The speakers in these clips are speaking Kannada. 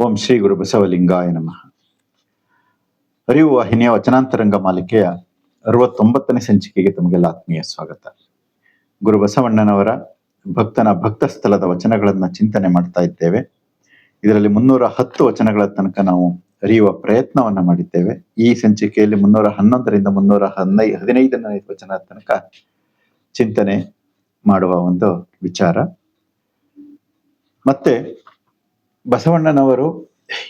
ಓಂ ಶ್ರೀ ಗುರು ಬಸವಲಿಂಗಾಯ ನಮಃ. ಅರಿವು ವಾಹಿನಿಯ ವಚನಾಂತರಂಗ ಮಾಲಿಕೆಯ ಅರವತ್ತೊಂಬತ್ತನೇ ಸಂಚಿಕೆಗೆ ತಮಗೆಲ್ಲ ಆತ್ಮೀಯ ಸ್ವಾಗತ. ಗುರು ಬಸವಣ್ಣನವರ ಭಕ್ತನ ಭಕ್ತ ಸ್ಥಳದ ವಚನಗಳನ್ನ ಚಿಂತನೆ ಮಾಡ್ತಾ ಇದ್ದೇವೆ. ಇದರಲ್ಲಿ ಮುನ್ನೂರ ಹತ್ತು ವಚನಗಳ ತನಕ ನಾವು ಅರಿಯುವ ಪ್ರಯತ್ನವನ್ನ ಮಾಡಿದ್ದೇವೆ. ಈ ಸಂಚಿಕೆಯಲ್ಲಿ ಮುನ್ನೂರ ಹನ್ನೊಂದರಿಂದ ಮುನ್ನೂರ ಹನ್ನೈ, ಹದಿನೈದನೇ ವಚನ ತನಕ ಚಿಂತನೆ ಮಾಡುವ ಒಂದು ವಿಚಾರ. ಮತ್ತೆ ಬಸವಣ್ಣನವರು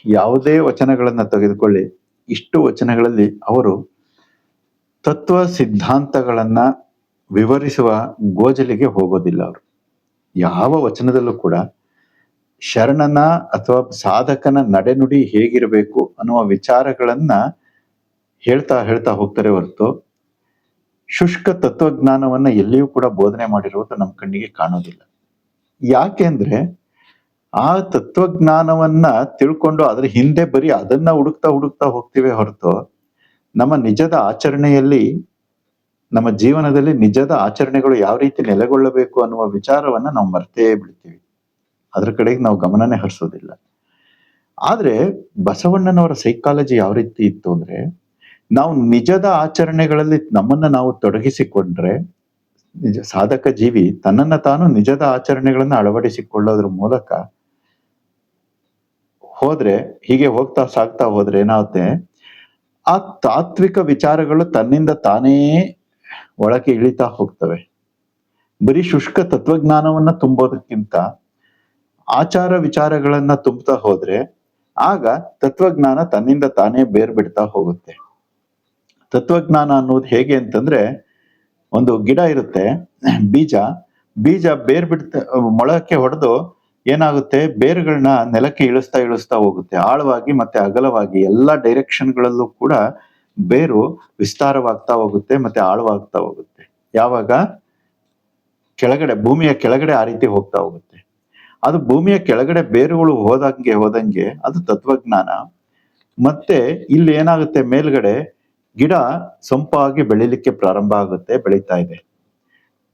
ಯಾವುದೇ ವಚನಗಳನ್ನು ತೆಗೆದುಕೊಳ್ಳಿ, ಇಷ್ಟು ವಚನಗಳಲ್ಲಿ ಅವರು ತತ್ವ ಸಿದ್ಧಾಂತಗಳನ್ನು ವಿವರಿಸುವ ಗೋಜಲಿಗೆ ಹೋಗೋದಿಲ್ಲ ಅವರು. ಯಾವ ವಚನದಲ್ಲೂ ಕೂಡ ಶರಣನ ಅಥವಾ ಸಾಧಕನ ನಡೆನುಡಿ ಹೇಗಿರಬೇಕು ಅನ್ನುವ ವಿಚಾರಗಳನ್ನ ಹೇಳ್ತಾ ಹೇಳ್ತಾ ಹೋಗ್ತಾರೆ ಹೊರತು ಶುಷ್ಕ ತತ್ವಜ್ಞಾನವನ್ನ ಎಲ್ಲಿಯೂ ಕೂಡ ಬೋಧನೆ ಮಾಡಿರುವುದು ನಮ್ಮ ಕಣ್ಣಿಗೆ ಕಾಣೋದಿಲ್ಲ. ಯಾಕೆ ಅಂದ್ರೆ ಆ ತತ್ವಜ್ಞಾನವನ್ನ ತಿಳ್ಕೊಂಡು ಅದ್ರ ಹಿಂದೆ ಬರೀ ಅದನ್ನ ಹುಡುಕ್ತಾ ಹುಡುಕ್ತಾ ಹೋಗ್ತೀವಿ ಹೊರತು ನಮ್ಮ ನಿಜದ ಆಚರಣೆಯಲ್ಲಿ, ನಮ್ಮ ಜೀವನದಲ್ಲಿ ನಿಜದ ಆಚರಣೆಗಳು ಯಾವ ರೀತಿ ನೆಲೆಗೊಳ್ಳಬೇಕು ಅನ್ನುವ ವಿಚಾರವನ್ನ ನಾವು ಮರ್ತೇ ಬಿಡ್ತೀವಿ. ಅದ್ರ ಕಡೆಗೆ ನಾವು ಗಮನನೇ ಹರಿಸೋದಿಲ್ಲ. ಆದ್ರೆ ಬಸವಣ್ಣನವರ ಸೈಕಾಲಜಿ ಯಾವ ರೀತಿ ಇತ್ತು ಅಂದ್ರೆ, ನಾವು ನಿಜದ ಆಚರಣೆಗಳಲ್ಲಿ ನಮ್ಮನ್ನ ನಾವು ತೊಡಗಿಸಿಕೊಂಡ್ರೆ, ನಿಜ ಸಾಧಕ ಜೀವಿ ತನ್ನನ್ನ ತಾನು ನಿಜದ ಆಚರಣೆಗಳನ್ನ ಅಳವಡಿಸಿಕೊಳ್ಳೋದ್ರ ಮೂಲಕ ಹೋದ್ರೆ, ಹೀಗೆ ಹೋಗ್ತಾ ಸಾಗ್ತಾ ಹೋದ್ರೆ ಏನಾಗುತ್ತೆ? ಆ ತಾತ್ವಿಕ ವಿಚಾರಗಳು ತನ್ನಿಂದ ತಾನೇ ಒಳಕ್ಕೆ ಇಳಿತಾ ಹೋಗ್ತವೆ. ಬರೀ ಶುಷ್ಕ ತತ್ವಜ್ಞಾನವನ್ನ ತುಂಬೋದಕ್ಕಿಂತ ಆಚಾರ ವಿಚಾರಗಳನ್ನ ತುಂಬ್ತಾ ಹೋದ್ರೆ, ಆಗ ತತ್ವಜ್ಞಾನ ತನ್ನಿಂದ ತಾನೇ ಬೇರ್ ಬಿಡ್ತಾ ಹೋಗುತ್ತೆ. ತತ್ವಜ್ಞಾನ ಅನ್ನೋದು ಹೇಗೆ ಅಂತಂದ್ರೆ, ಒಂದು ಗಿಡ ಇರುತ್ತೆ, ಬೀಜ. ಬೀಜ ಬೇರ್ ಬಿಡ್ತ ಮೊಳಕ್ಕೆ ಹೊಡೆದು ಏನಾಗುತ್ತೆ? ಬೇರುಗಳನ್ನ ನೆಲಕ್ಕೆ ಇಳಿಸ್ತಾ ಇಳಿಸ್ತಾ ಹೋಗುತ್ತೆ. ಆಳವಾಗಿ ಮತ್ತೆ ಅಗಲವಾಗಿ ಎಲ್ಲಾ ಡೈರೆಕ್ಷನ್ಗಳಲ್ಲೂ ಕೂಡ ಬೇರು ವಿಸ್ತಾರವಾಗ್ತಾ ಹೋಗುತ್ತೆ ಮತ್ತೆ ಆಳವಾಗ್ತಾ ಹೋಗುತ್ತೆ. ಯಾವಾಗ? ಕೆಳಗಡೆ, ಭೂಮಿಯ ಕೆಳಗಡೆ ಆ ರೀತಿ ಹೋಗ್ತಾ ಹೋಗುತ್ತೆ. ಅದು ಭೂಮಿಯ ಕೆಳಗಡೆ ಬೇರುಗಳು ಹೋದಂಗೆ ಹೋದಂಗೆ ಅದು ತತ್ವಜ್ಞಾನ. ಮತ್ತೆ ಇಲ್ಲಿ ಏನಾಗುತ್ತೆ? ಮೇಲ್ಗಡೆ ಗಿಡ ಸೊಂಪಾಗಿ ಬೆಳಿಲಿಕ್ಕೆ ಪ್ರಾರಂಭ ಆಗುತ್ತೆ, ಬೆಳೀತಾ ಇದೆ.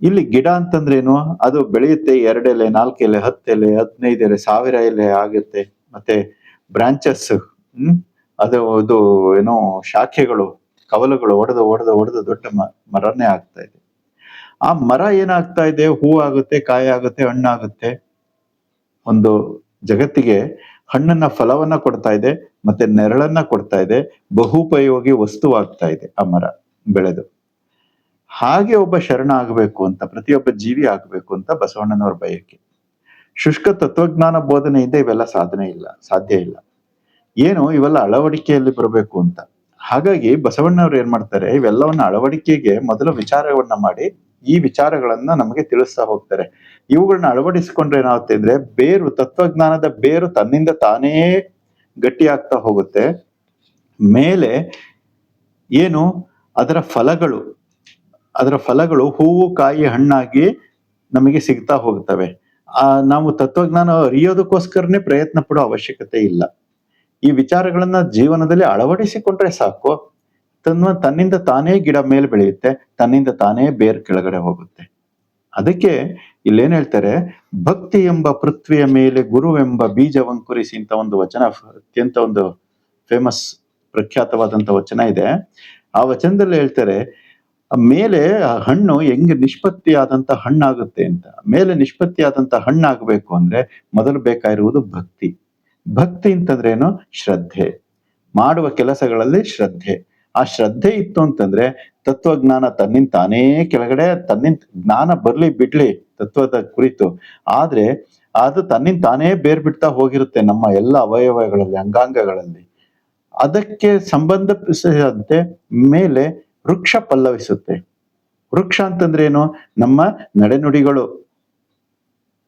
ಇಲ್ಲಿ ಗಿಡ ಅಂತಂದ್ರೇನು? ಅದು ಬೆಳೆಯುತ್ತೆ ಎರಡು ಎಲೆ ನಾಲ್ಕು ಎಲೆ ಹತ್ತು ಎಲೆ ಹದಿನೈದು ಎಲೆ ಸಾವಿರ ಎಲೆ ಆಗುತ್ತೆ. ಮತ್ತೆ ಬ್ರಾಂಚಸ್ ಹ್ಮ್? ಅದು ಅದು ಏನೋ ಶಾಖೆಗಳು, ಕವಲುಗಳು ಒಡೆದು ಒಡೆದು ಒಡೆದು ದೊಡ್ಡ ಮರನೇ ಆಗ್ತಾ ಇದೆ. ಆ ಮರ ಏನಾಗ್ತಾ ಇದೆ? ಹೂ ಆಗುತ್ತೆ, ಕಾಯಿ ಆಗುತ್ತೆ, ಹಣ್ಣಾಗುತ್ತೆ. ಒಂದು ಜಗತ್ತಿಗೆ ಹಣ್ಣನ್ನ ಫಲವನ್ನ ಕೊಡ್ತಾ ಇದೆ, ಮತ್ತೆ ನೆರಳನ್ನ ಕೊಡ್ತಾ ಇದೆ, ಬಹುಪಯೋಗಿ ವಸ್ತುವಾಗ್ತಾ ಇದೆ ಆ ಮರ ಬೆಳೆದು. ಹಾಗೆ ಒಬ್ಬ ಶರಣ ಆಗಬೇಕು ಅಂತ, ಪ್ರತಿಯೊಬ್ಬ ಜೀವಿ ಆಗಬೇಕು ಅಂತ ಬಸವಣ್ಣನವರ ಬಯಕೆ. ಶುಷ್ಕ ತತ್ವಜ್ಞಾನ ಬೋಧನೆಯಿಂದ ಇವೆಲ್ಲ ಸಾಧನೆ ಇಲ್ಲ, ಸಾಧ್ಯ ಇಲ್ಲ. ಏನು, ಇವೆಲ್ಲ ಅಳವಡಿಕೆಯಲ್ಲಿ ಬರಬೇಕು ಅಂತ. ಹಾಗಾಗಿ ಬಸವಣ್ಣವ್ರು ಏನ್ ಮಾಡ್ತಾರೆ, ಇವೆಲ್ಲವನ್ನ ಅಳವಡಿಕೆಗೆ ಮೊದಲು ವಿಚಾರವನ್ನ ಮಾಡಿ, ಈ ವಿಚಾರಗಳನ್ನ ನಮಗೆ ತಿಳಿಸ್ತಾ ಹೋಗ್ತಾರೆ. ಇವುಗಳನ್ನ ಅಳವಡಿಸಿಕೊಂಡ್ರೆ ಏನಾಗುತ್ತೆ ಅಂದ್ರೆ, ಬೇರು, ತತ್ವಜ್ಞಾನದ ಬೇರು ತನ್ನಿಂದ ತಾನೇ ಗಟ್ಟಿ ಆಗ್ತಾ ಹೋಗುತ್ತೆ. ಮೇಲೆ ಏನು, ಅದರ ಫಲಗಳು ಅದರ ಫಲಗಳು ಹೂವು, ಕಾಯಿ, ಹಣ್ಣಾಗಿ ನಮಗೆ ಸಿಗ್ತಾ ಹೋಗ್ತವೆ. ಆ, ನಾವು ತತ್ವಜ್ಞಾನ ಅರಿಯೋದಕ್ಕೋಸ್ಕರನೇ ಪ್ರಯತ್ನ ಪಡೋ ಅವಶ್ಯಕತೆ ಇಲ್ಲ. ಈ ವಿಚಾರಗಳನ್ನ ಜೀವನದಲ್ಲಿ ಅಳವಡಿಸಿಕೊಂಡ್ರೆ ಸಾಕು. ತನ್ನ, ತನ್ನಿಂದ ತಾನೇ ಗಿಡ ಮೇಲೆ ಬೆಳೆಯುತ್ತೆ, ತನ್ನಿಂದ ತಾನೇ ಬೇರ್ ಕೆಳಗಡೆ ಹೋಗುತ್ತೆ. ಅದಕ್ಕೆ ಇಲ್ಲೇನ್ ಹೇಳ್ತಾರೆ, ಭಕ್ತಿ ಎಂಬ ಪೃಥ್ವಿಯ ಮೇಲೆ ಗುರುವೆಂಬ ಬೀಜವಂಕುರಿಸಿ ಅಂತ ಒಂದು ವಚನ, ಅತ್ಯಂತ ಒಂದು ಫೇಮಸ್ ಪ್ರಖ್ಯಾತವಾದಂತ ವಚನ ಇದೆ. ಆ ವಚನದಲ್ಲಿ ಹೇಳ್ತಾರೆ ಮೇಲೆ ಆ ಹಣ್ಣು ಹೆಂಗೆ ನಿಷ್ಪತ್ತಿ ಆದಂತ ಹಣ್ಣಾಗುತ್ತೆ ಅಂತ. ಮೇಲೆ ನಿಷ್ಪತ್ತಿ ಆದಂತ ಹಣ್ಣಾಗಬೇಕು ಅಂದ್ರೆ ಮೊದಲು ಬೇಕಾಗಿರುವುದು ಭಕ್ತಿ. ಭಕ್ತಿ ಅಂತಂದ್ರೇನು ಶ್ರದ್ಧೆ. ಮಾಡುವ ಕೆಲಸಗಳಲ್ಲಿ ಶ್ರದ್ಧೆ. ಆ ಶ್ರದ್ಧೆ ಇತ್ತು ಅಂತಂದ್ರೆ ತತ್ವಜ್ಞಾನ ತನ್ನಿಂದ ತಾನೇ ಕೆಳಗಡೆ, ತನ್ನಿಂದ ಜ್ಞಾನ ಬರ್ಲಿ ಬಿಡ್ಲಿ ತತ್ವದ ಕುರಿತು. ಆದ್ರೆ ಅದು ತನ್ನಿಂದ ತಾನೇ ಬೇರ್ ಬಿಡ್ತಾ ಹೋಗಿರುತ್ತೆ ನಮ್ಮ ಎಲ್ಲ ಅವಯವಗಳಲ್ಲಿ, ಅಂಗಾಂಗಗಳಲ್ಲಿ. ಅದಕ್ಕೆ ಸಂಬಂಧಿಸಿದಂತೆ ಮೇಲೆ ವೃಕ್ಷ ಪಲ್ಲವಿಸುತ್ತೆ. ವೃಕ್ಷ ಅಂತಂದ್ರೆ ಏನು? ನಮ್ಮ ನಡೆನುಡಿಗಳು,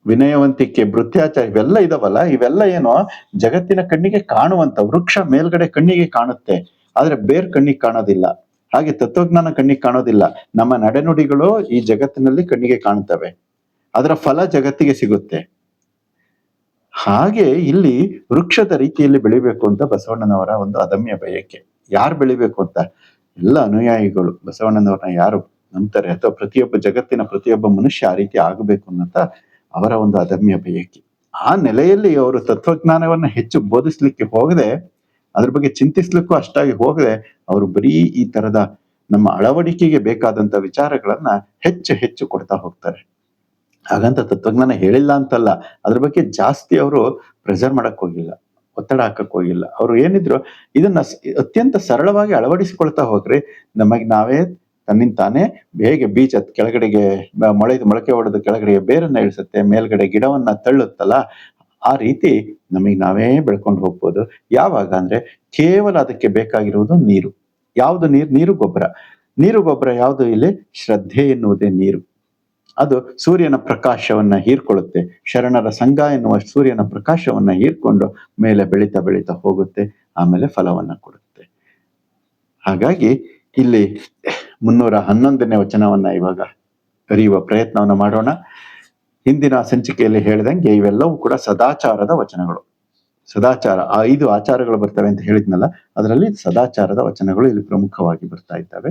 ವಿನಯವಂತಿಕೆ ಭೃತ್ಯಾಚಾರ ಇವೆಲ್ಲ ಇದಾವಲ್ಲ? ಇವೆಲ್ಲ ಏನು? ಜಗತ್ತಿನ ಕಣ್ಣಿಗೆ ಕಾಣುವಂತ, ವೃಕ್ಷ ಮೇಲ್ಗಡೆ ಕಣ್ಣಿಗೆ ಕಾಣುತ್ತೆ. ಆದ್ರೆ ಬೇರ್ ಕಣ್ಣಿಗೆ ಕಾಣೋದಿಲ್ಲ. ಹಾಗೆ ತತ್ವಜ್ಞಾನ ಕಣ್ಣಿಗೆ ಕಾಣೋದಿಲ್ಲ. ನಮ್ಮ ನಡೆನುಡಿಗಳು ಈ ಜಗತ್ತಿನಲ್ಲಿ ಕಣ್ಣಿಗೆ ಕಾಣುತ್ತವೆ ಅದರ ಫಲ ಜಗತ್ತಿಗೆ ಸಿಗುತ್ತೆ. ಹಾಗೆ ಇಲ್ಲಿ ವೃಕ್ಷದ ರೀತಿಯಲ್ಲಿ ಬೆಳಿಬೇಕು ಅಂತ ಬಸವಣ್ಣನವರ ಒಂದು ಅದಮ್ಯ ಬಯಕೆ. ಯಾರು ಬೆಳಿಬೇಕು ಅಂತ? ಎಲ್ಲ ಅನುಯಾಯಿಗಳು ಬಸವಣ್ಣನವ್ರನ್ನ ಯಾರು ನಂಬ್ತಾರೆ ಅಥವಾ ಪ್ರತಿಯೊಬ್ಬ ಜಗತ್ತಿನ ಪ್ರತಿಯೊಬ್ಬ ಮನುಷ್ಯ ಆ ರೀತಿ ಆಗಬೇಕು ಅನ್ನೋಂಥ ಅವರ ಒಂದು ಅದಮ್ಯ ಬಯಕೆ. ಆ ನೆಲೆಯಲ್ಲಿ ಅವರು ತತ್ವಜ್ಞಾನವನ್ನ ಹೆಚ್ಚು ಬೋಧಿಸ್ಲಿಕ್ಕೆ ಹೋಗದೆ, ಅದ್ರ ಬಗ್ಗೆ ಚಿಂತಿಸ್ಲಿಕ್ಕೂ ಅಷ್ಟಾಗಿ ಹೋಗದೆ ಅವರು ಬರೀ ಈ ತರದ ನಮ್ಮ ಅಳವಡಿಕೆಗೆ ಬೇಕಾದಂತ ವಿಚಾರಗಳನ್ನ ಹೆಚ್ಚು ಹೆಚ್ಚು ಕೊಡ್ತಾ ಹೋಗ್ತಾರೆ. ಹಾಗಂತ ತತ್ವಜ್ಞಾನ ಹೇಳಿಲ್ಲ ಅಂತಲ್ಲ, ಅದ್ರ ಬಗ್ಗೆ ಜಾಸ್ತಿ ಅವರು ಪ್ರೆಸರ್ ಮಾಡಕ್ ಹೋಗಿಲ್ಲ. ಒತ್ತಡ ಹಾಕಕ್ ಹೋಗಿಲ್ಲ. ಅವ್ರು ಏನಿದ್ರು ಇದನ್ನ ಅತ್ಯಂತ ಸರಳವಾಗಿ ಅಳವಡಿಸಿಕೊಳ್ತಾ ಹೋಗ್ರಿ ನಮಗೆ ನಾವೇ ತನ್ನಿಂದ ತಾನೇ ಹೇಗೆ ಬೀಜ ಕೆಳಗಡೆಗೆ ಮೊಳೆ ಮೊಳಕೆ ಹೊಡೆದು ಕೆಳಗಡೆಗೆ ಬೇರನ್ನ ಇಳಿಸುತ್ತೆ, ಮೇಲ್ಗಡೆ ಗಿಡವನ್ನ ತಳ್ಳುತ್ತಲ್ಲ, ಆ ರೀತಿ ನಮಗೆ ನಾವೇ ಬೆಳ್ಕೊಂಡು ಹೋಗ್ಬೋದು. ಯಾವಾಗ ಅಂದ್ರೆ ಕೇವಲ ಅದಕ್ಕೆ ಬೇಕಾಗಿರುವುದು ನೀರು. ಯಾವುದು ನೀರು? ನೀರು ಗೊಬ್ಬರ. ನೀರು ಗೊಬ್ಬರ ಯಾವುದು ಇಲ್ಲಿ? ಶ್ರದ್ಧೆ ಎನ್ನುವುದೇ ನೀರು. ಅದು ಸೂರ್ಯನ ಪ್ರಕಾಶವನ್ನ ಹೀರ್ಕೊಳ್ಳುತ್ತೆ. ಶರಣರ ಸಂಘ ಎನ್ನುವ ಸೂರ್ಯನ ಪ್ರಕಾಶವನ್ನ ಹೀರ್ಕೊಂಡು ಮೇಲೆ ಬೆಳೀತಾ ಬೆಳೀತಾ ಹೋಗುತ್ತೆ, ಆಮೇಲೆ ಫಲವನ್ನ ಕೊಡುತ್ತೆ. ಹಾಗಾಗಿ ಇಲ್ಲಿ ಮುನ್ನೂರ ಹನ್ನೊಂದನೇ ವಚನವನ್ನ ಇವಾಗ ಅರಿಯುವ ಪ್ರಯತ್ನವನ್ನ ಮಾಡೋಣ. ಹಿಂದಿನ ಸಂಚಿಕೆಯಲ್ಲಿ ಹೇಳಿದಂಗೆ ಇವೆಲ್ಲವೂ ಕೂಡ ಸದಾಚಾರದ ವಚನಗಳು. ಸದಾಚಾರ, ಆ ಐದು ಆಚಾರಗಳು ಬರ್ತವೆ ಅಂತ ಹೇಳಿದ್ನಲ್ಲ, ಅದರಲ್ಲಿ ಸದಾಚಾರದ ವಚನಗಳು ಇಲ್ಲಿ ಪ್ರಮುಖವಾಗಿ ಬರ್ತಾ ಇದ್ದಾವೆ.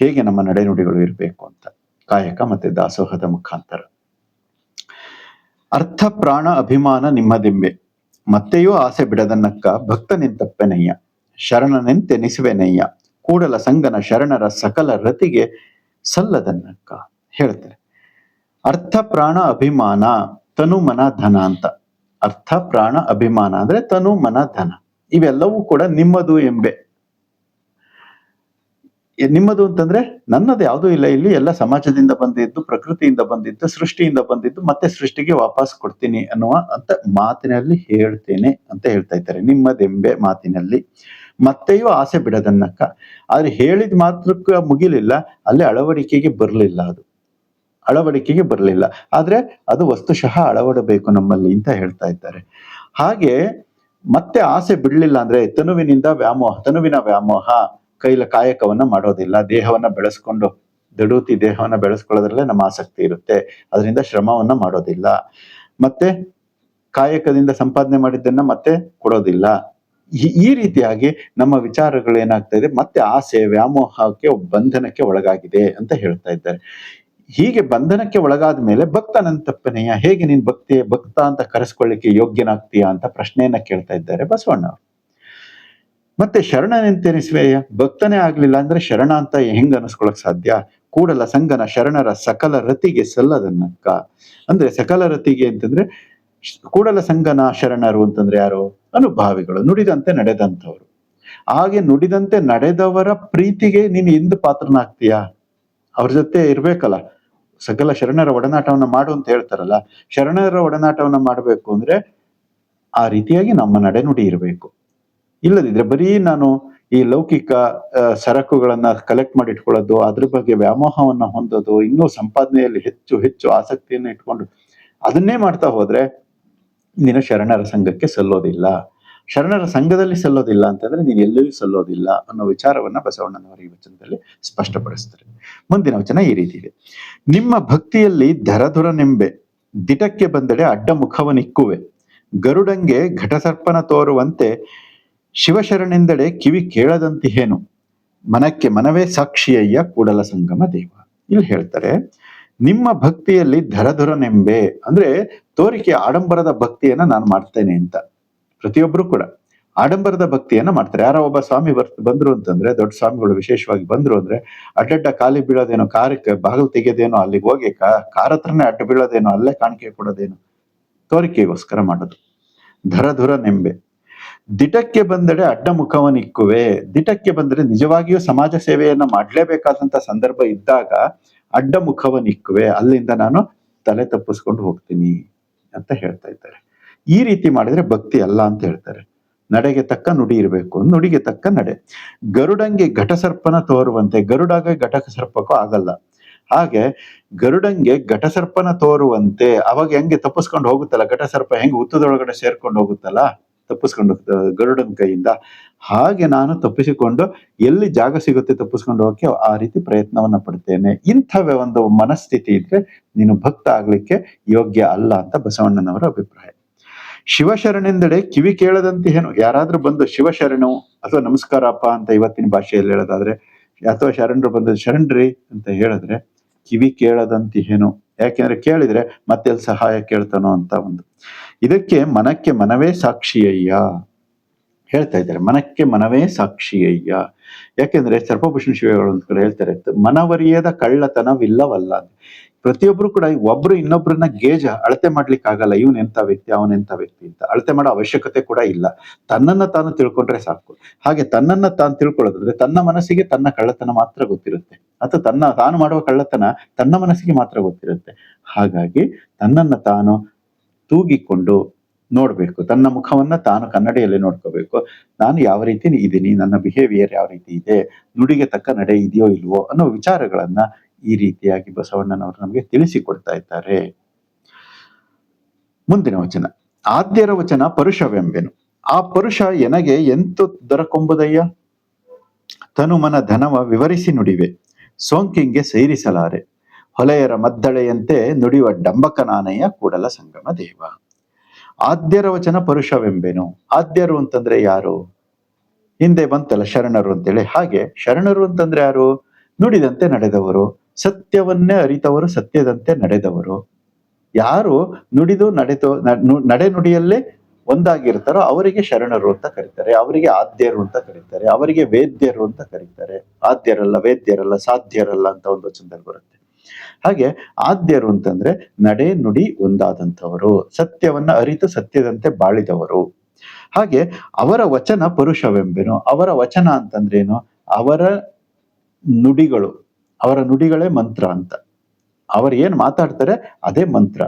ಹೇಗೆ ನಮ್ಮ ನಡೆನುಡಿಗಳು ಇರಬೇಕು ಅಂತ. ಕಾಯಕ ಮತ್ತೆ ದಾಸೋಹದ ಮುಖಾಂತರ. ಅರ್ಥ ಪ್ರಾಣ ಅಭಿಮಾನ ನಿಮ್ಮದೆಂಬೆ ಮತ್ತೆಯೂ ಆಸೆ ಬಿಡದನ್ನಕ್ಕ ಭಕ್ತನೆಂತಪ್ಪೆನಯ್ಯ ಶರಣನೆಂತೆನಿಸುವೆನಯ್ಯ ಕೂಡಲ ಸಂಗನ ಶರಣರ ಸಕಲ ರತಿಗೆ ಸಲ್ಲದನ್ನಕ್ಕ ಹೇಳ್ತಾರೆ. ಅರ್ಥ ಪ್ರಾಣ ಅಭಿಮಾನ ತನು ಮನ ಧನ ಅಂತ. ಅರ್ಥ ಪ್ರಾಣ ಅಭಿಮಾನ ಅಂದ್ರೆ ತನು ಮನ ಧನ. ಇವೆಲ್ಲವೂ ಕೂಡ ನಿಮ್ಮದು ಎಂಬೆ. ನಿಮ್ಮದು ಅಂತಂದ್ರೆ ನನ್ನದು ಯಾವುದೂ ಇಲ್ಲ. ಇಲ್ಲಿ ಎಲ್ಲ ಸಮಾಜದಿಂದ ಬಂದಿದ್ದು, ಪ್ರಕೃತಿಯಿಂದ ಬಂದಿದ್ದು, ಸೃಷ್ಟಿಯಿಂದ ಬಂದಿದ್ದು, ಮತ್ತೆ ಸೃಷ್ಟಿಗೆ ವಾಪಸ್ ಕೊಡ್ತೀನಿ ಅನ್ನುವ ಅಂತ ಮಾತಿನಲ್ಲಿ ಹೇಳ್ತೇನೆ ಅಂತ ಹೇಳ್ತಾ ಇದ್ದಾರೆ. ನಿಮ್ಮದೆಂಬೆ ಮಾತಿನಲ್ಲಿ. ಮತ್ತೆಯೂ ಆಸೆ ಬಿಡದನ್ನಕ್ಕ. ಆದ್ರೆ ಹೇಳಿದ ಮಾತ್ರಕ್ಕೆ ಮುಗಿಲಿಲ್ಲ, ಅಲ್ಲಿ ಅಳವಡಿಕೆಗೆ ಬರಲಿಲ್ಲ ಅದು. ಅಳವಡಿಕೆಗೆ ಬರಲಿಲ್ಲ. ಆದ್ರೆ ಅದು ವಸ್ತುಶಃ ಅಳವಡಬೇಕು ನಮ್ಮಲ್ಲಿ ಅಂತ ಹೇಳ್ತಾ ಇದ್ದಾರೆ. ಹಾಗೆ ಮತ್ತೆ ಆಸೆ ಬಿಡಲಿಲ್ಲ ಅಂದ್ರೆ ತನುವಿನಿಂದ ವ್ಯಾಮೋಹ, ತನುವಿನ ವ್ಯಾಮೋಹ ಕೈಲ ಕಾಯಕವನ್ನ ಮಾಡೋದಿಲ್ಲ. ದೇಹವನ್ನ ಬೆಳೆಸ್ಕೊಂಡು ದಡೂತಿ ದೇಹವನ್ನ ಬೆಳೆಸ್ಕೊಳ್ಳೋದ್ರಲ್ಲೇ ನಮ್ಮ ಆಸಕ್ತಿ ಇರುತ್ತೆ. ಅದರಿಂದ ಶ್ರಮವನ್ನ ಮಾಡೋದಿಲ್ಲ. ಮತ್ತೆ ಕಾಯಕದಿಂದ ಸಂಪಾದನೆ ಮಾಡಿದ್ದನ್ನ ಮತ್ತೆ ಕೊಡೋದಿಲ್ಲ. ಈ- ರೀತಿಯಾಗಿ ನಮ್ಮ ವಿಚಾರಗಳು ಇದೆ, ಮತ್ತೆ ಆಸೆ ವ್ಯಾಮೋಹಕ್ಕೆ ಬಂಧನಕ್ಕೆ ಒಳಗಾಗಿದೆ ಅಂತ ಹೇಳ್ತಾ ಇದ್ದಾರೆ. ಹೀಗೆ ಬಂಧನಕ್ಕೆ ಒಳಗಾದ ಮೇಲೆ ಭಕ್ತನಂತಪ್ಪನೆಯ ಹೇಗೆ ನೀನ್ ಭಕ್ತಿ, ಭಕ್ತ ಅಂತ ಕರೆಸ್ಕೊಳ್ಳಿಕ್ಕೆ ಯೋಗ್ಯನಾಗ್ತೀಯಾ ಅಂತ ಪ್ರಶ್ನೆಯನ್ನ ಕೇಳ್ತಾ ಇದ್ದಾರೆ ಬಸವಣ್ಣ. ಮತ್ತೆ ಶರಣನೆಂತೆನಿಸುವೆಯ ಭಕ್ತನೇ ಆಗ್ಲಿಲ್ಲ ಅಂದ್ರೆ ಶರಣ ಅಂತ ಹೆಂಗ್ ಅನಿಸ್ಕೊಳಕ್ ಸಾಧ್ಯ? ಕೂಡಲ ಸಂಗನ ಶರಣರ ಸಕಲ ರತಿಗೆ ಸಲ್ಲದನ್ನಕ್ಕ ಅಂದ್ರೆ ಸಕಲ ರತಿಗೆ ಅಂತಂದ್ರೆ ಕೂಡಲ ಸಂಗನ ಶರಣರು ಅಂತಂದ್ರೆ ಯಾರು? ಅನುಭಾವಿಗಳು, ನುಡಿದಂತೆ ನಡೆದಂಥವ್ರು. ಹಾಗೆ ನುಡಿದಂತೆ ನಡೆದವರ ಪ್ರೀತಿಗೆ ನೀನು ಎಂದು ಪಾತ್ರನಾಗ್ತೀಯಾ? ಅವ್ರ ಜೊತೆ ಇರ್ಬೇಕಲ್ಲ. ಸಕಲ ಶರಣರ ಒಡನಾಟವನ್ನ ಮಾಡು ಅಂತ ಹೇಳ್ತಾರಲ್ಲ. ಶರಣರ ಒಡನಾಟವನ್ನ ಮಾಡಬೇಕು ಅಂದ್ರೆ ಆ ರೀತಿಯಾಗಿ ನಮ್ಮ ನಡೆನುಡಿ ಇರಬೇಕು. ಇಲ್ಲದಿದ್ರೆ ಬರೀ ನಾನು ಈ ಲೌಕಿಕ ಸರಕುಗಳನ್ನ ಕಲೆಕ್ಟ್ ಮಾಡಿ ಇಟ್ಕೊಳ್ಳೋದು ಅದ್ರ ಬಗ್ಗೆ ವ್ಯಾಮೋಹವನ್ನ ಹೊಂದೋದು, ಇನ್ನೂ ಸಂಪಾದನೆಯಲ್ಲಿ ಹೆಚ್ಚು ಹೆಚ್ಚು ಆಸಕ್ತಿಯನ್ನ ಇಟ್ಕೊಂಡು ಅದನ್ನೇ ಮಾಡ್ತಾ ಹೋದ್ರೆ ನೀನು ಶರಣರ ಸಂಘಕ್ಕೆ ಸಲ್ಲೋದಿಲ್ಲ. ಶರಣರ ಸಂಘದಲ್ಲಿ ಸಲ್ಲೋದಿಲ್ಲ ಅಂತಂದ್ರೆ ನೀನು ಎಲ್ಲೂ ಸಲ್ಲೋದಿಲ್ಲ ಅನ್ನೋ ವಿಚಾರವನ್ನ ಬಸವಣ್ಣನವರ ಈ ವಚನದಲ್ಲಿ ಸ್ಪಷ್ಟಪಡಿಸ್ತಾರೆ. ಮುಂದಿನ ವಚನ ಈ ರೀತಿ ಇದೆ. ನಿಮ್ಮ ಭಕ್ತಿಯಲ್ಲಿ ಧರಧುರನೆಂಬೆ ದಿಟಕ್ಕೆ ಬಂದಡೆ ಅಡ್ಡ ಮುಖವನಿಕ್ಕುವೆ ಗರುಡಂಗೆ ಘಟಸರ್ಪನ ತೋರುವಂತೆ ಶಿವಶರಣೆಂದಡೆ ಕಿವಿ ಕೇಳದಂತಿಹೇನು. ಮನಕ್ಕೆ ಮನವೇ ಸಾಕ್ಷಿಯಯ್ಯ ಕೂಡಲ ಸಂಗಮ ದೇವ. ಇಲ್ಲಿ ಹೇಳ್ತಾರೆ, ನಿಮ್ಮ ಭಕ್ತಿಯಲ್ಲಿ ಧರಧುರನೆಂಬೆ. ಅಂದ್ರೆ ತೋರಿಕೆ ಆಡಂಬರದ ಭಕ್ತಿಯನ್ನ ನಾನು ಮಾಡ್ತೇನೆ ಅಂತ. ಪ್ರತಿಯೊಬ್ರು ಕೂಡ ಆಡಂಬರದ ಭಕ್ತಿಯನ್ನ ಮಾಡ್ತಾರೆ. ಯಾರೋ ಒಬ್ಬ ಸ್ವಾಮಿ ಬರ್ತ ಬಂದ್ರು ಅಂತಂದ್ರೆ, ದೊಡ್ಡ ಸ್ವಾಮಿಗಳು ವಿಶೇಷವಾಗಿ ಬಂದ್ರು ಅಂದ್ರೆ, ಅಡ್ಡಡ್ಡ ಖಾಲಿ ಬೀಳೋದೇನೋ, ಕಾರಕ್ಕೆ ಬಾಗಿಲು ತೆಗೆಯೋದೇನೋ, ಅಲ್ಲಿಗೆ ಹೋಗಿ ಕಾ- ಕಾರ್ ಹತ್ರನೇ ಅಡ್ಡ ಬೀಳೋದೇನೋ, ಅಲ್ಲೇ ಕಾಣಿಕೆ ಕೊಡೋದೇನೋ, ತೋರಿಕೆಗೋಸ್ಕರ ಮಾಡೋದು. ಧರಧುರ ನೆಂಬೆ ದಿಟಕ್ಕೆ ಬಂದರೆ ಅಡ್ಡ ಮುಖವನಿಕ್ಕುವೆ ದಿಟಕ್ಕೆ ಬಂದರೆ ನಿಜವಾಗಿಯೂ ಸಮಾಜ ಸೇವೆಯನ್ನ ಮಾಡಲೇಬೇಕಾದಂತ ಸಂದರ್ಭ ಇದ್ದಾಗ ಅಡ್ಡ ಮುಖವನಿಕ್ಕುವೆ ಅಲ್ಲಿಂದ ನಾನು ತಲೆ ತಪ್ಪಿಸ್ಕೊಂಡು ಹೋಗ್ತೀನಿ ಅಂತ ಹೇಳ್ತಾ ಇದ್ದಾರೆ. ಈ ರೀತಿ ಮಾಡಿದ್ರೆ ಭಕ್ತಿ ಅಲ್ಲ ಅಂತ ಹೇಳ್ತಾರೆ. ನಡೆಗೆ ತಕ್ಕ ನುಡಿ ಇರಬೇಕು, ನುಡಿಗೆ ತಕ್ಕ ನಡೆ. ಗರುಡಂಗೆ ಘಟಸರ್ಪನ ತೋರುವಂತೆ, ಗರುಡಾಗ ಘಟಸರ್ಪಕ್ಕೂ ಆಗಲ್ಲ. ಹಾಗೆ ಗರುಡಂಗೆ ಘಟಸರ್ಪನ ತೋರುವಂತೆ, ಅವಾಗ ಹೆಂಗೆ ತಪ್ಪಿಸ್ಕೊಂಡು ಹೋಗುತ್ತಲ್ಲ? ಘಟಸರ್ಪ ಹೆಂಗೆ ಉತ್ತದೊಳಗಡೆ ಸೇರ್ಕೊಂಡು ಹೋಗುತ್ತಲ್ಲ? ತಪ್ಪಿಸ್ಕೊಂಡು ಗರುಡನ ಕೈಯಿಂದ. ಹಾಗೆ ನಾನು ತಪ್ಪಿಸಿಕೊಂಡು ಎಲ್ಲಿ ಜಾಗ ಸಿಗುತ್ತೆ ತಪ್ಪಿಸ್ಕೊಂಡು ಹೋಗಕ್ಕೆ ಆ ರೀತಿ ಪ್ರಯತ್ನವನ್ನ ಪಡ್ತೇನೆ. ಇಂಥವೇ ಒಂದು ಮನಸ್ಥಿತಿ ಇದ್ರೆ ನೀನು ಭಕ್ತ ಆಗ್ಲಿಕ್ಕೆ ಯೋಗ್ಯ ಅಲ್ಲ ಅಂತ ಬಸವಣ್ಣನವರ ಅಭಿಪ್ರಾಯ. ಶಿವಶರಣೆಂದಡೆ ಕಿವಿ ಕೇಳದಂತೆ ಏನು? ಯಾರಾದ್ರೂ ಬಂದು ಶಿವಶರಣು ಅಥವಾ ನಮಸ್ಕಾರಪ್ಪ ಅಂತ ಇವತ್ತಿನ ಭಾಷೆಯಲ್ಲಿ ಹೇಳೋದಾದ್ರೆ, ಅಥವಾ ಶರಣರು ಬಂದ ಶರಣ್ರಿ ಅಂತ ಹೇಳಿದ್ರೆ ಕಿವಿ ಕೇಳದಂತೆ ಏನು? ಯಾಕೆಂದ್ರೆ ಕೇಳಿದ್ರೆ ಮತ್ತೆ ಸಹಾಯ ಕೇಳ್ತಾನೋ ಅಂತ ಒಂದು. ಇದಕ್ಕೆ ಮನಕ್ಕೆ ಮನವೇ ಸಾಕ್ಷಿಯಯ್ಯ. ಹೇಳ್ತಾ ಇದ್ದಾರೆ, ಮನಕ್ಕೆ ಮನವೇ ಸಾಕ್ಷಿಯಯ್ಯ. ಯಾಕೆಂದ್ರೆ ಸರ್ಪಭೂಷಣ ಶಿವಗಳು ಅಂತ ಕಡೆ ಹೇಳ್ತಾರೆ, ಮನವರಿಯದ ಕಳ್ಳತನವಿಲ್ಲವಲ್ಲ. ಪ್ರತಿಯೊಬ್ರು ಕೂಡ ಒಬ್ರು ಇನ್ನೊಬ್ರನ್ನ ಗೇಜ ಅಳತೆ ಮಾಡ್ಲಿಕ್ಕೆ ಆಗಲ್ಲ ಇವನ್ ಎಂತ ವ್ಯಕ್ತಿ ಅವನೆಂತ ವ್ಯಕ್ತಿ ಅಂತ. ಅಳತೆ ಮಾಡೋ ಅವಶ್ಯಕತೆ ಕೂಡ ಇಲ್ಲ. ತನ್ನನ್ನ ತಾನು ತಿಳ್ಕೊಂಡ್ರೆ ಸಾಕು. ಹಾಗೆ ತನ್ನನ್ನ ತಾನು ತಿಳ್ಕೊಳ್ಳೋದಂದ್ರೆ ತನ್ನ ಮನಸ್ಸಿಗೆ ತನ್ನ ಕಳ್ಳತನ ಮಾತ್ರ ಗೊತ್ತಿರುತ್ತೆ. ಅಥವಾ ತನ್ನ ತಾನು ಮಾಡುವ ಕಳ್ಳತನ ತನ್ನ ಮನಸ್ಸಿಗೆ ಮಾತ್ರ ಗೊತ್ತಿರುತ್ತೆ. ಹಾಗಾಗಿ ತನ್ನನ್ನ ತಾನು ತೂಗಿಕೊಂಡು ನೋಡ್ಬೇಕು. ತನ್ನ ಮುಖವನ್ನ ತಾನು ಕನ್ನಡಿಯಲ್ಲಿ ನೋಡ್ಕೋಬೇಕು. ನಾನು ಯಾವ ರೀತಿ ಇದ್ದೀನಿ? ನನ್ನ ಬಿಹೇವಿಯರ್ ಯಾವ ರೀತಿ ಇದೆ? ನುಡಿಗೆ ತಕ್ಕ ನಡೆ ಇದೆಯೋ ಇಲ್ವೋ ಅನ್ನೋ ವಿಚಾರಗಳನ್ನ ಈ ರೀತಿಯಾಗಿ ಬಸವಣ್ಣನವರು ನಮಗೆ ತಿಳಿಸಿಕೊಡ್ತಾ ಇದ್ದಾರೆ. ಮುಂದಿನ ವಚನ. ಆದ್ಯರ ವಚನ ಪರುಷವೆಂಬೆನು. ಆ ಪರುಷ ಎನಗೆ ಎಂತು ದೊರಕೊಂಬುದಯ್ಯ? ತನುಮನ ಧನವ ವಿವರಿಸಿ ನುಡಿವೆ. ಸೋಂಕಿಂಗೆ ಸೇರಿಸಲಾರೆ. ಹೊಲೆಯರ ಮದ್ದಳೆಯಂತೆ ನುಡಿಯುವ ಡಂಬಕನಾನಯ್ಯ ಕೂಡಲ ಸಂಗಮ ದೇವ. ಆದ್ಯರ ವಚನ ಪುರುಷವೆಂಬೆನು. ಆದ್ಯರು ಅಂತಂದ್ರೆ ಯಾರು? ಹಿಂದೆ ಬಂತಲ್ಲ ಶರಣರು ಅಂತೇಳಿ. ಹಾಗೆ ಶರಣರು ಅಂತಂದ್ರೆ ಯಾರು? ನುಡಿದಂತೆ ನಡೆದವರು. ಸತ್ಯವನ್ನೇ ಅರಿತವರು, ಸತ್ಯದಂತೆ ನಡೆದವರು. ಯಾರು ನುಡಿದು ನಡೆದು ನಡೆ ನುಡಿಯಲ್ಲೇ ಒಂದಾಗಿರ್ತಾರೋ ಅವರಿಗೆ ಶರಣರು ಅಂತ ಕರೀತಾರೆ. ಅವರಿಗೆ ಆದ್ಯರು ಅಂತ ಕರೀತಾರೆ. ಅವರಿಗೆ ವೇದ್ಯರು ಅಂತ ಕರೀತಾರೆ. ಆದ್ಯರಲ್ಲ, ವೇದ್ಯರಲ್ಲ, ಸಾಧ್ಯರಲ್ಲ ಅಂತ ಒಂದು ವಚನದಲ್ಲಿ ಬರುತ್ತೆ. ಹಾಗೆ ಆದ್ಯರು ಅಂತಂದ್ರೆ ನಡೆ ನುಡಿ ಒಂದಾದಂಥವರು, ಸತ್ಯವನ್ನ ಅರಿತು ಸತ್ಯದಂತೆ ಬಾಳಿದವರು. ಹಾಗೆ ಅವರ ವಚನ ಪುರುಷವೆಂಬೆನು. ಅವರ ವಚನ ಅಂತಂದ್ರೇನು? ಅವರ ನುಡಿಗಳು, ಅವರ ನುಡಿಗಳೇ ಮಂತ್ರ ಅಂತ. ಅವರು ಏನ್ ಮಾತಾಡ್ತಾರೆ? ಅದೇ ಮಂತ್ರ.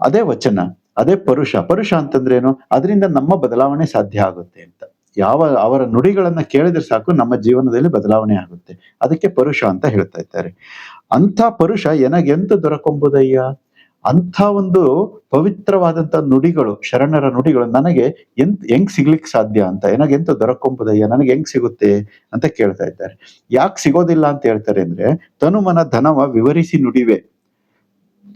ಅದೇ ವಚನ, ಅದೇ ಪರುಷ. ಪರುಷ ಅಂತಂದ್ರೇನು? ಅದರಿಂದ ನಮ್ಮ ಬದಲಾವಣೆ ಸಾಧ್ಯ ಆಗುತ್ತೆ ಅಂತ. ಯಾವ, ಅವರ ನುಡಿಗಳನ್ನ ಕೇಳಿದ್ರೆ ಸಾಕು, ನಮ್ಮ ಜೀವನದಲ್ಲಿ ಬದಲಾವಣೆ ಆಗುತ್ತೆ. ಅದಕ್ಕೆ ಪರುಷ ಅಂತ ಹೇಳ್ತಾ ಇದ್ದಾರೆ. ಅಂಥ ಪರುಷ ಎನಗೆಂತ ದೊರಕೊಂಬುದಯ್ಯ? ಅಂಥ ಒಂದು ಪವಿತ್ರವಾದಂಥ ನುಡಿಗಳು, ಶರಣರ ನುಡಿಗಳು ನನಗೆ ಎಂತ್, ಹೆಂಗ್ ಸಿಗ್ಲಿಕ್ಕೆ ಸಾಧ್ಯ ಅಂತ ಏನಾಗೆಂತ ದೊರಕೊಂಬುದಯ್ಯ, ನನಗೆ ಹೆಂಗ್ ಸಿಗುತ್ತೆ ಅಂತ ಕೇಳ್ತಾ ಇದ್ದಾರೆ. ಯಾಕೆ ಸಿಗೋದಿಲ್ಲ ಅಂತ ಹೇಳ್ತಾರೆ ಅಂದ್ರೆ, ತನುಮನ ಧನವ ವಿವರಿಸಿ ನುಡಿವೆ.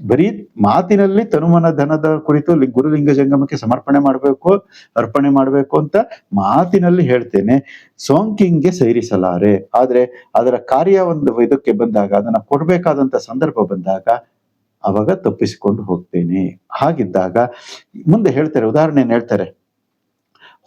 ಬರೀ ಮಾತಿನಲ್ಲಿ ತನುಮನ ಧನದ ಕುರಿತು ಗುರುಲಿಂಗ ಜಂಗಮಕ್ಕೆ ಸಮರ್ಪಣೆ ಮಾಡಬೇಕು, ಅರ್ಪಣೆ ಮಾಡಬೇಕು ಅಂತ ಮಾತಿನಲ್ಲಿ ಹೇಳ್ತೇನೆ. ಸೋಂಕಿಂಗ್ಗೆ ಸೇರಿಸಲಾರೆ. ಆದ್ರೆ ಅದರ ಕಾರ್ಯ ಒಂದು ಇದಕ್ಕೆ ಬಂದಾಗ, ಅದನ್ನ ಕೊಡ್ಬೇಕಾದಂತ ಸಂದರ್ಭ ಬಂದಾಗ ಅವಾಗ ತಪ್ಪಿಸಿಕೊಂಡು ಹೋಗ್ತೇನೆ. ಹಾಗಿದ್ದಾಗ ಮುಂದೆ ಹೇಳ್ತಾರೆ ಉದಾಹರಣೆ ಹೇಳ್ತಾರೆ.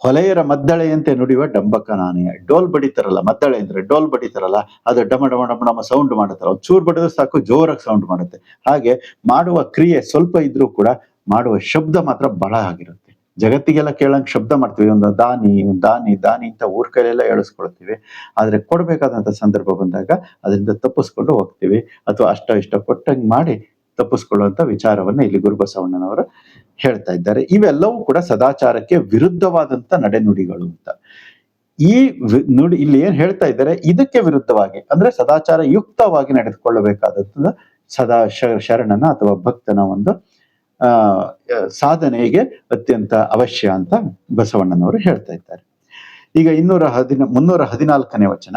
ಹೊಲೆಯರ ಮದ್ದಳೆಯಂತೆ ನುಡಿಯುವ ಡಂಬಕ ನಾನೇ. ಡೋಲ್ ಬಡಿತಾರಲ್ಲ, ಮದ್ದಳೆ ಅಂದ್ರೆ ಡೋಲ್ ಬಡಿತಾರಲ್ಲ, ಅದು ಡಮ ಡಮ ಡಮ ಡಮ ಸೌಂಡ್ ಮಾಡುತ್ತಲ್ಲ ಚೂರು ಬಡಿದ್ರೆ ಸಾಕು, ಜೋರಾಗಿ ಸೌಂಡ್ ಮಾಡುತ್ತೆ. ಹಾಗೆ ಮಾಡುವ ಕ್ರಿಯೆ ಸ್ವಲ್ಪ ಇದ್ರೂ ಕೂಡ ಮಾಡುವ ಶಬ್ದ ಮಾತ್ರ ಬಹಳ ಆಗಿರುತ್ತೆ. ಜಗತ್ತಿಗೆಲ್ಲ ಕೇಳಂಗ್ ಶಬ್ದ ಮಾಡ್ತೀವಿ, ಒಂದು ದಾನಿ ಒಂದು ದಾನಿ ದಾನಿ ಅಂತ ಊರ್ ಕೈಲೆಲ್ಲ ಹೇಳಿಸ್ಕೊಳ್ತೀವಿ ಆದ್ರೆ ಕೊಡ್ಬೇಕಾದಂತ ಸಂದರ್ಭ ಬಂದಾಗ ಅದರಿಂದ ತಪ್ಪಿಸ್ಕೊಂಡು ಹೋಗ್ತೀವಿ. ಅಥವಾ ಅಷ್ಟ ಇಷ್ಟ ಕೊಟ್ಟಂಗೆ ಮಾಡಿ ತಪ್ಪಿಸ್ಕೊಳ್ಳುವಂತ ವಿಚಾರವನ್ನ ಇಲ್ಲಿ ಗುರುಬಸವಣ್ಣನವರು ಹೇಳ್ತಾ ಇದ್ದಾರೆ. ಇವೆಲ್ಲವೂ ಕೂಡ ಸದಾಚಾರಕ್ಕೆ ವಿರುದ್ಧವಾದಂತ ನಡೆನುಡಿಗಳು ಅಂತ. ಈ ನುಡಿ, ಇಲ್ಲಿ ಏನ್ ಹೇಳ್ತಾ ಇದ್ದಾರೆ, ಇದಕ್ಕೆ ವಿರುದ್ಧವಾಗಿ, ಅಂದ್ರೆ ಸದಾಚಾರ ಯುಕ್ತವಾಗಿ ನಡೆದುಕೊಳ್ಳಬೇಕಾದಂತ ಸದಾ ಶರಣನ ಅಥವಾ ಭಕ್ತನ ಒಂದು, ಆ ಸಾಧನೆಗೆ ಅತ್ಯಂತ ಅವಶ್ಯ ಅಂತ ಬಸವಣ್ಣನವರು ಹೇಳ್ತಾ ಇದ್ದಾರೆ. ಈಗ ಇನ್ನೂರ ಹದಿನ, ಮುನ್ನೂರ ಹದಿನಾಲ್ಕನೇ ವಚನ.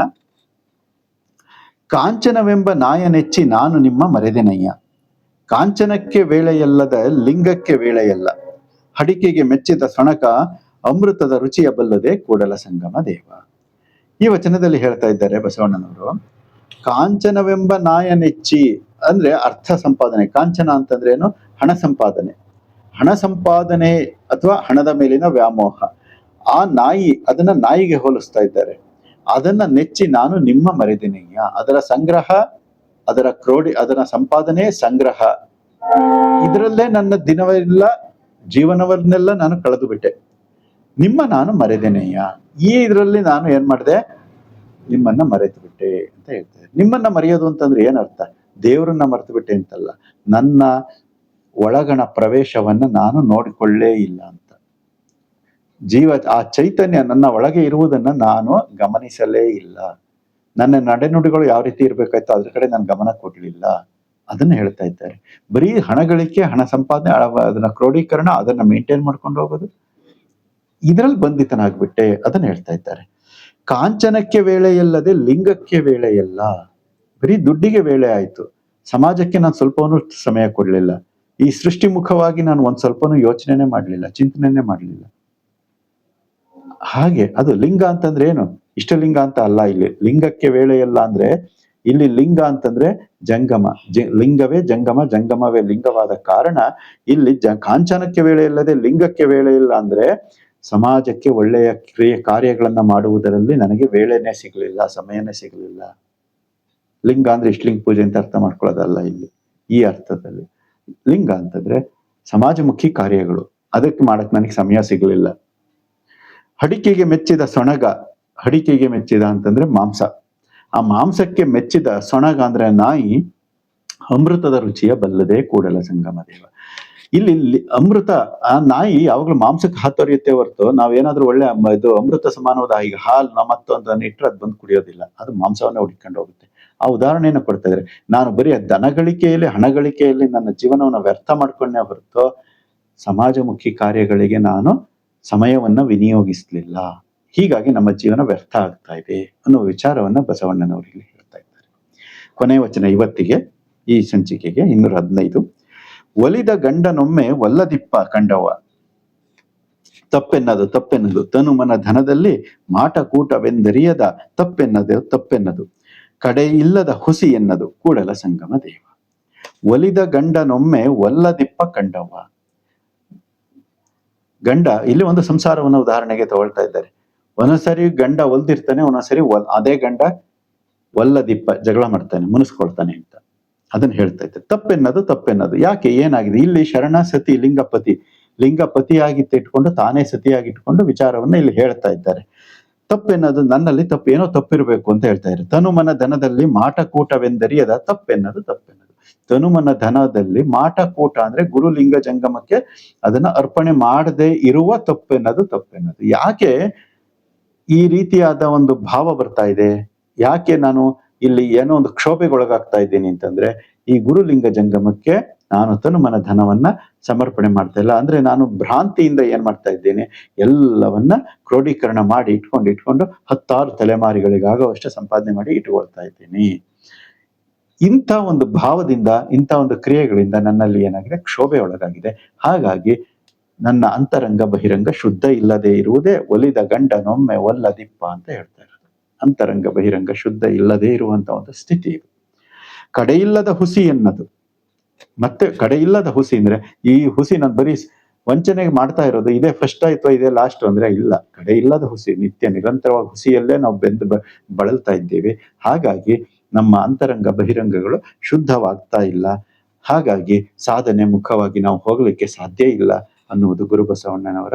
ಕಾಂಚನವೆಂಬ ನಾಯನೆಚ್ಚಿ ನಾನು ನಿಮ್ಮ ಮರೆದೆನಯ್ಯ. ಕಾಂಚನಕ್ಕೆ ವೇಳೆಯಲ್ಲದ ಲಿಂಗಕ್ಕೆ ವೇಳೆಯಲ್ಲ. ಹಡಿಕೆಗೆ ಮೆಚ್ಚಿದ ಸೊಣಕ ಅಮೃತದ ರುಚಿಯ ಬಲ್ಲದೆ ಕೂಡಲ ಸಂಗಮ ದೇವ. ಈ ವಚನದಲ್ಲಿ ಹೇಳ್ತಾ ಇದ್ದಾರೆ ಬಸವಣ್ಣನವರು, ಕಾಂಚನವೆಂಬ ನಾಯ ನೆಚ್ಚಿ ಅಂದ್ರೆ ಅರ್ಥ ಸಂಪಾದನೆ. ಕಾಂಚನ ಅಂತಂದ್ರೆ ಏನು? ಹಣ ಸಂಪಾದನೆ. ಹಣ ಸಂಪಾದನೆ ಅಥವಾ ಹಣದ ಮೇಲಿನ ವ್ಯಾಮೋಹ. ಆ ನಾಯಿ ಅದನ್ನ ನಾಯಿಗೆ ಹೋಲಿಸ್ತಾ ಇದ್ದಾರೆ. ಅದನ್ನ ನೆಚ್ಚಿ ನಾನು ನಿಮ್ಮ ಮರೆದಿನಯ್ಯ. ಅದರ ಸಂಗ್ರಹ ಅದರ ಕ್ರೋಡಿ, ಅದರ ಸಂಪಾದನೆ ಸಂಗ್ರಹ. ಇದರಲ್ಲೇ ನನ್ನ ದಿನವೆಲ್ಲ, ಜೀವನವನ್ನೆಲ್ಲ ನಾನು ಕಳೆದು ಬಿಟ್ಟೆ. ನಿಮ್ಮ ನಾನು ಮರೆದೇನೆಯ ಈ ಇದರಲ್ಲಿ ನಾನು ಏನ್ ಮಾಡಿದೆ? ನಿಮ್ಮನ್ನ ಮರೆತು ಬಿಟ್ಟೆ ಅಂತ ಹೇಳ್ತಾರೆ ನಿಮ್ಮನ್ನ ಮರೆಯೋದು ಅಂತಂದ್ರೆ ಏನರ್ಥ ದೇವರನ್ನ ಮರೆತು ಬಿಟ್ಟೆ ಅಂತಲ್ಲ. ನನ್ನ ಒಳಗಣ ಪ್ರವೇಶವನ್ನ ನಾನು ನೋಡಿಕೊಳ್ಳೇ ಇಲ್ಲ ಅಂತ. ಜೀವ, ಆ ಚೈತನ್ಯ ನನ್ನ ಒಳಗೆ ಇರುವುದನ್ನ ನಾನು ಗಮನಿಸಲೇ ಇಲ್ಲ. ನನ್ನ ನಡೆನುಡಿಗಳು ಯಾವ ರೀತಿ ಇರ್ಬೇಕಾಯ್ತು ಅದ್ರ ಕಡೆ ನಾನು ಗಮನ ಕೊಡ್ಲಿಲ್ಲ. ಅದನ್ನ ಹೇಳ್ತಾ ಇದ್ದಾರೆ. ಬರೀ ಹಣಗಳಿಕೆ, ಹಣ ಸಂಪಾದನೆ ಅದನ್ನ ಕ್ರೋಢೀಕರಣ ಅದನ್ನ ಮೇಂಟೈನ್ ಮಾಡ್ಕೊಂಡು ಹೋಗೋದು. ಇದರಲ್ಲಿ ಬಂಧಿತನಾಗ್ಬಿಟ್ಟೆ ಅದನ್ನ ಹೇಳ್ತಾ ಇದ್ದಾರೆ. ಕಾಂಚನಕ್ಕೆ ವೇಳೆ ಇಲ್ಲದೆ ಲಿಂಗಕ್ಕೆ ವೇಳೆ ಇಲ್ಲ ಬರೀ ದುಡ್ಡಿಗೆ ವೇಳೆ ಆಯ್ತು. ಸಮಾಜಕ್ಕೆ ನಾನು ಸ್ವಲ್ಪವೂ ಸಮಯ ಕೊಡಲಿಲ್ಲ. ಈ ಸೃಷ್ಟಿ ಮುಖವಾಗಿ ನಾನು ಒಂದ್ ಸ್ವಲ್ಪನೂ ಯೋಚನೆನೆ ಮಾಡಲಿಲ್ಲ, ಚಿಂತನೆನೆ ಮಾಡಲಿಲ್ಲ. ಹಾಗೆ ಅದು ಲಿಂಗ ಅಂತಂದ್ರೆ ಏನು? ಇಷ್ಟಲಿಂಗ ಅಂತ ಅಲ್ಲ, ಇಲ್ಲಿ ಲಿಂಗಕ್ಕೆ ವೇಳೆ ಇಲ್ಲ ಅಂದ್ರೆ ಇಲ್ಲಿ ಲಿಂಗ ಅಂತಂದ್ರೆ ಜಂಗಮ. ಲಿಂಗವೇ ಜಂಗಮ, ಜಂಗಮವೇ ಲಿಂಗವಾದ ಕಾರಣ ಇಲ್ಲಿ ಜ, ಕಾಂಚನಕ್ಕೆ ವೇಳೆ ಇಲ್ಲದೆ ಲಿಂಗಕ್ಕೆ ವೇಳೆ ಇಲ್ಲ ಅಂದ್ರೆ ಸಮಾಜಕ್ಕೆ ಒಳ್ಳೆಯ ಕ್ರಿಯೆ ಕಾರ್ಯಗಳನ್ನ ಮಾಡುವುದರಲ್ಲಿ ನನಗೆ ವೇಳೆನೇ ಸಿಗಲಿಲ್ಲ, ಸಮಯನೇ ಸಿಗಲಿಲ್ಲ. ಲಿಂಗ ಅಂದ್ರೆ ಇಷ್ಟಲಿಂಗ ಪೂಜೆ ಅಂತ ಅರ್ಥ ಮಾಡ್ಕೊಳ್ಳೋದಲ್ಲ ಇಲ್ಲಿ, ಈ ಅರ್ಥದಲ್ಲಿ. ಲಿಂಗ ಅಂತಂದ್ರೆ ಸಮಾಜಮುಖಿ ಕಾರ್ಯಗಳು, ಅದಕ್ಕೆ ಮಾಡಕ್ ನನಗೆ ಸಮಯ ಸಿಗಲಿಲ್ಲ. ಅಡಿಕೆಗೆ ಮೆಚ್ಚಿದ ಸೊಣಗ ಹಡಿಕೆಗೆ ಮೆಚ್ಚಿದ ಅಂತಂದ್ರೆ ಮಾಂಸ. ಆ ಮಾಂಸಕ್ಕೆ ಮೆಚ್ಚಿದ ಸೊಣಗ ಅಂದ್ರೆ ನಾಯಿ, ಅಮೃತದ ರುಚಿಯ ಬಲ್ಲದೆ ಕೂಡಲ ಸಂಗಮ ದೇವ. ಇಲ್ಲಿ ಅಮೃತ, ಆ ನಾಯಿ ಯಾವಾಗ್ಲೂ ಮಾಂಸಕ್ಕೆ ಹಾತೊರೆಯುತ್ತೆ ಹೊರತು ನಾವೇನಾದ್ರೂ ಒಳ್ಳೆ ಇದು ಅಮೃತ ಸಮಾನವಾದ ಈಗ ಹಾಲ್ ಮತ್ತು ಅಂತ ಇಟ್ಟರೆ ಅದು ಬಂದು ಕುಡಿಯೋದಿಲ್ಲ. ಅದು ಮಾಂಸವನ್ನೇ ಹುಡ್ಕೊಂಡು ಹೋಗುತ್ತೆ. ಆ ಉದಾಹರಣೆಯನ್ನು ಕೊಡ್ತಾ ಇದ್ರೆ ನಾನು ಬರೀ ದನ ಗಳಿಕೆಯಲ್ಲಿ, ಹಣ ಗಳಿಕೆಯಲ್ಲಿ ನನ್ನ ಜೀವನವನ್ನು ವ್ಯರ್ಥ ಮಾಡ್ಕೊಂಡೆ ಹೊರತು ಸಮಾಜಮುಖಿ ಕಾರ್ಯಗಳಿಗೆ ನಾನು ಸಮಯವನ್ನ ವಿನಿಯೋಗಿಸ್ಲಿಲ್ಲ. ಹೀಗಾಗಿ ನಮ್ಮ ಜೀವನ ವ್ಯರ್ಥ ಆಗ್ತಾ ಇದೆ ಅನ್ನೋ ವಿಚಾರವನ್ನ ಬಸವಣ್ಣನವರು ಇಲ್ಲಿ ಹೇಳ್ತಾ ಇದ್ದಾರೆ. ಕೊನೆಯ ವಚನ ಇವತ್ತಿಗೆ, ಈ ಸಂಚಿಕೆಗೆ ಇನ್ನೂರ ಹದಿನೈದು. ಒಲಿದ ಗಂಡನೊಮ್ಮೆ ಒಲ್ಲದಿಪ್ಪ ಕಂಡವ ತಪ್ಪೆನ್ನದು ತಪ್ಪೆನ್ನದು, ತನುಮನ ಧನದಲ್ಲಿ ಮಾಟ ಕೂಟವೆಂದರಿಯದ ತಪ್ಪೆನ್ನದು ತಪ್ಪೆನ್ನದು, ಕಡೆ ಇಲ್ಲದ ಹುಸಿ ಎನ್ನದು ಕೂಡಲ ಸಂಗಮ ದೇವ. ಒಲಿದ ಗಂಡನೊಮ್ಮೆ ಒಲ್ಲದಿಪ್ಪ ಕಂಡವ ಗಂಡ, ಇಲ್ಲಿ ಒಂದು ಸಂಸಾರವನ್ನು ಉದಾಹರಣೆಗೆ ತಗೊಳ್ತಾ ಇದ್ದಾರೆ. ಒಂದೊಂದ್ಸರಿ ಗಂಡ ಒಲ್ದಿರ್ತಾನೆ, ಒಂದೊಂದ್ಸರಿ ಒಲ್, ಅದೇ ಗಂಡ ಒಲ್ಲದಿಪ್ಪ ಜಗಳ ಮಾಡ್ತಾನೆ, ಮುನಿಸ್ಕೊಳ್ತಾನೆ ಅಂತ. ಅದನ್ನ ಹೇಳ್ತಾ ಇದ್ದಾರೆ ತಪ್ಪೆನ್ನದು ತಪ್ಪೆನ್ನದು. ಯಾಕೆ? ಏನಾಗಿದೆ? ಇಲ್ಲಿ ಶರಣ ಸತಿ, ಲಿಂಗಪತಿ ಲಿಂಗಪತಿಯಾಗಿ ಇಟ್ಕೊಂಡು ತಾನೇ ಸತಿಯಾಗಿ ಇಟ್ಕೊಂಡು ವಿಚಾರವನ್ನ ಇಲ್ಲಿ ಹೇಳ್ತಾ ಇದ್ದಾರೆ. ತಪ್ಪೆನ್ನದು ನನ್ನಲ್ಲಿ ತಪ್ಪು, ಏನೋ ತಪ್ಪಿರ್ಬೇಕು ಅಂತ ಹೇಳ್ತಾ ಇದ್ದಾರೆ. ತನುಮನ ಧನದಲ್ಲಿ ಮಾಟಕೂಟವೆಂದರಿಯದ ತಪ್ಪೆನ್ನದು ತಪ್ಪೆನ್ನದು. ತನುಮನ ಧನದಲ್ಲಿ ಮಾಟಕೂಟ ಅಂದ್ರೆ ಗುರುಲಿಂಗ ಜಂಗಮಕ್ಕೆ ಅದನ್ನ ಅರ್ಪಣೆ ಮಾಡದೆ ಇರುವ ತಪ್ಪೆನ್ನದು ತಪ್ಪೆನ್ನದು. ಯಾಕೆ? ಈ ರೀತಿಯಾದ ಒಂದು ಭಾವ ಬರ್ತಾ ಇದೆ. ಯಾಕೆ ನಾನು ಇಲ್ಲಿ ಏನೋ ಒಂದು ಕ್ಷೋಭೆಗೊಳಗಾಗ್ತಾ ಇದ್ದೀನಿ ಅಂತಂದ್ರೆ, ಈ ಗುರುಲಿಂಗ ಜಂಗಮಕ್ಕೆ ನಾನು ತನು ಮನ ಧನವನ್ನ ಸಮರ್ಪಣೆ ಮಾಡ್ತಾ ಇಲ್ಲ. ಅಂದ್ರೆ ನಾನು ಭ್ರಾಂತಿಯಿಂದ ಏನ್ ಮಾಡ್ತಾ ಇದ್ದೇನೆ? ಎಲ್ಲವನ್ನ ಕ್ರೋಢೀಕರಣ ಮಾಡಿ ಇಟ್ಕೊಂಡು ಇಟ್ಕೊಂಡು ಹತ್ತಾರು ತಲೆಮಾರಿಗಳಿಗಾಗುವಷ್ಟು ಸಂಪಾದನೆ ಮಾಡಿ ಇಟ್ಕೊಳ್ತಾ ಇದ್ದೀನಿ. ಇಂಥ ಒಂದು ಭಾವದಿಂದ, ಇಂಥ ಒಂದು ಕ್ರಿಯೆಗಳಿಂದ ನನ್ನಲ್ಲಿ ಏನಾಗಿದೆ? ಕ್ಷೋಭೆ ಒಳಗಾಗಿದೆ ಹಾಗಾಗಿ ನನ್ನ ಅಂತರಂಗ ಬಹಿರಂಗ ಶುದ್ಧ ಇಲ್ಲದೆ ಇರುವುದೇ ಒಲಿದ ಗಂಡನೊಮ್ಮೆ ಒಲ್ಲದಿಪ್ಪ ಅಂತ ಹೇಳ್ತಾ ಇರೋದು. ಅಂತರಂಗ ಬಹಿರಂಗ ಶುದ್ಧ ಇಲ್ಲದೆ ಇರುವಂತ ಒಂದು ಸ್ಥಿತಿ ಇದು. ಕಡೆಯಿಲ್ಲದ ಹುಸಿ ಎನ್ನದು. ಮತ್ತೆ ಕಡೆಯಿಲ್ಲದ ಹುಸಿ ಅಂದ್ರೆ ಈ ಹುಸಿ ನಾನು ಬರೀ ವಂಚನೆಗೆ ಮಾಡ್ತಾ ಇರೋದು, ಇದೇ ಫಸ್ಟ್ ಆಯ್ತು, ಇದೇ ಲಾಸ್ಟ್ ಅಂದ್ರೆ ಇಲ್ಲ. ಕಡೆ ಇಲ್ಲದ ಹುಸಿ, ನಿತ್ಯ ನಿರಂತರವಾಗಿ ಹುಸಿಯಲ್ಲೇ ನಾವು ಬೆಂದು ಬಳಲ್ತಾ ಇದ್ದೇವೆ. ಹಾಗಾಗಿ ನಮ್ಮ ಅಂತರಂಗ ಬಹಿರಂಗಗಳು ಶುದ್ಧವಾಗ್ತಾ ಇಲ್ಲ. ಹಾಗಾಗಿ ಸಾಧನೆ ಮುಖವಾಗಿ ನಾವು ಹೋಗ್ಲಿಕ್ಕೆ ಸಾಧ್ಯ ಇಲ್ಲ. ಅನ್ನುವುದು ಗುರು ಬಸವಣ್ಣನವರ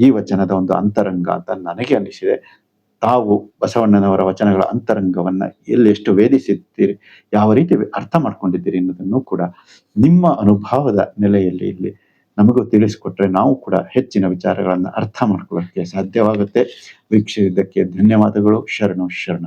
ಈ ವಚನದ ಒಂದು ಅಂತರಂಗ ಅಂತ ನನಗೆ ಅನಿಸಿದೆ ತಾವು ಬಸವಣ್ಣನವರ ವಚನಗಳ ಅಂತರಂಗವನ್ನ ಎಲ್ಲಿ ಎಷ್ಟು ವೇದಿಸಿದ್ದೀರಿ, ಯಾವ ರೀತಿ ಅರ್ಥ ಮಾಡ್ಕೊಂಡಿದ್ದೀರಿ ಅನ್ನೋದನ್ನು ಕೂಡ ನಿಮ್ಮ ಅನುಭವದ ನೆಲೆಯಲ್ಲಿ ಇಲ್ಲಿ ನಮಗೂ ತಿಳಿಸಿಕೊಟ್ರೆ ನಾವು ಕೂಡ ಹೆಚ್ಚಿನ ವಿಚಾರಗಳನ್ನು ಅರ್ಥ ಮಾಡ್ಕೊಳ್ಳೋಕ್ಕೆ ಸಾಧ್ಯವಾಗುತ್ತೆ. ವೀಕ್ಷಿಸಿದ್ದಕ್ಕೆ ಧನ್ಯವಾದಗಳು. ಶರಣು ಶರಣ